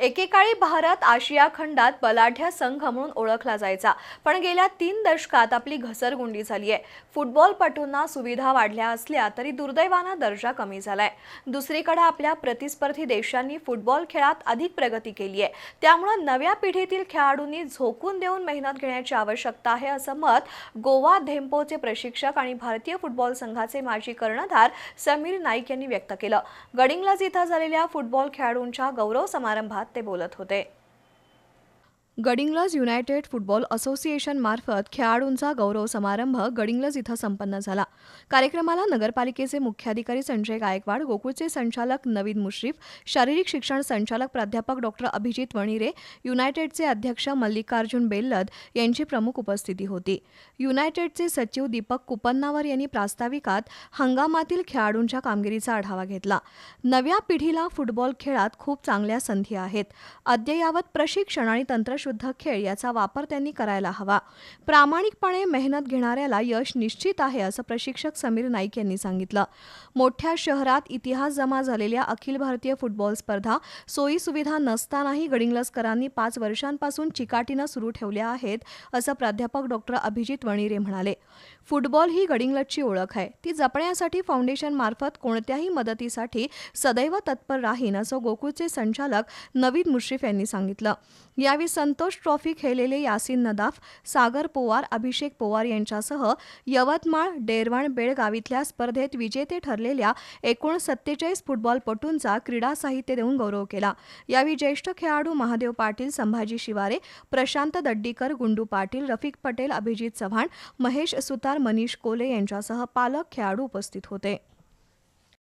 एकेकाळी भारत आशिया खंडात बलाढ्य संघ म्हणून ओळखला जायचा. पण गेल्या तीन दशकात आपली घसरगुंडी झाली आहे फुटबॉलपटूंना सुविधा वाढल्या असल्या तरी दुर्दैवानं दर्जा कमी झालाय. दुसरीकडे आपल्या प्रतिस्पर्धी देशांनी फुटबॉल खेळात अधिक प्रगती केली आहे त्यामुळं नव्या पिढीतील खेळाडूंनी झोकून देऊन मेहनत घेण्याची आवश्यकता आहे असं मत गोवा धेम्पोचे प्रशिक्षक आणि भारतीय फुटबॉल संघाचे माजी कर्णधार समीर नाईक यांनी व्यक्त केलं. गडिंग्लज इथं झालेल्या फुटबॉल खेळाडूंच्या गौरव समारंभात ते बोलत होते. गडिंग्लज युनायटेड फुटबॉल असोसिएशनमार्फत खेळाडूंचा गौरव समारंभ गडिंग्लज इथं संपन्न झाला. कार्यक्रमाला नगरपालिकेचे मुख्याधिकारी संजय गायकवाड गोकुळचे संचालक नवीन मुश्रीफ शारीरिक शिक्षण संचालक प्राध्यापक डॉक्टर अभिजित वणिरे युनायटेडचे अध्यक्ष मल्लिकार्जुन बेल्लद यांची प्रमुख उपस्थिती होती. युनायटेडचे सचिव दीपक कुपन्नावर यांनी प्रास्ताविकात हंगामातील खेळाडूंच्या कामगिरीचा आढावा घेतला. नव्या पिढीला फुटबॉल खेळात खूप चांगल्या संधी आहेत. अद्ययावत प्रशिक्षण आणि तंत्रशुद्ध खेळ याचा वापर त्यांनी करायला हवा. प्रामाणिकपणे मेहनत घेणाऱ्याला यश निश्चित आहे असं प्रशिक्षक समीर नाईक यांनी सांगितलं. मोठ्या शहरात इतिहास जमा झालेल्या अखिल भारतीय फुटबॉल स्पर्धा सोयी सुविधा नसतानाही गडिंगलसकरांनी पाच वर्षांपासून चिकाटीनं सुरू ठेवल्या आहेत असं प्राध्यापक डॉक्टर अभिजित वणिरे म्हणाले. फुटबॉल ही गडिंग्लजची ओळख आहे. ती जपण्यासाठी फाउंडेशन मार्फत कोणत्याही मदतीसाठी सदैव तत्पर राहीन असं गोकुळचे संचालक नवीद मुश्रीफ यांनी सांगितलं. यावेळी संत संतोष ट्रॉफी खेळलेले यासिन नदाफ सागर पोवार अभिषेक पोवार यांच्यासह यवतमाळ डेरवण बेळगाव इथल्या स्पर्धेत विजेते ठरलेल्या एकूण सत्तेचाळीस फुटबॉलपटूंचा क्रीडा साहित्य देऊन गौरव केला. यावेळी ज्येष्ठ खेळाडू महादेव पाटील संभाजी शिवारे प्रशांत दड्डीकर गुंडू पाटील रफिक पटेल अभिजित चव्हाण महेश सुतार मनीष कोले यांच्यासह पालक खेळाडू उपस्थित होते.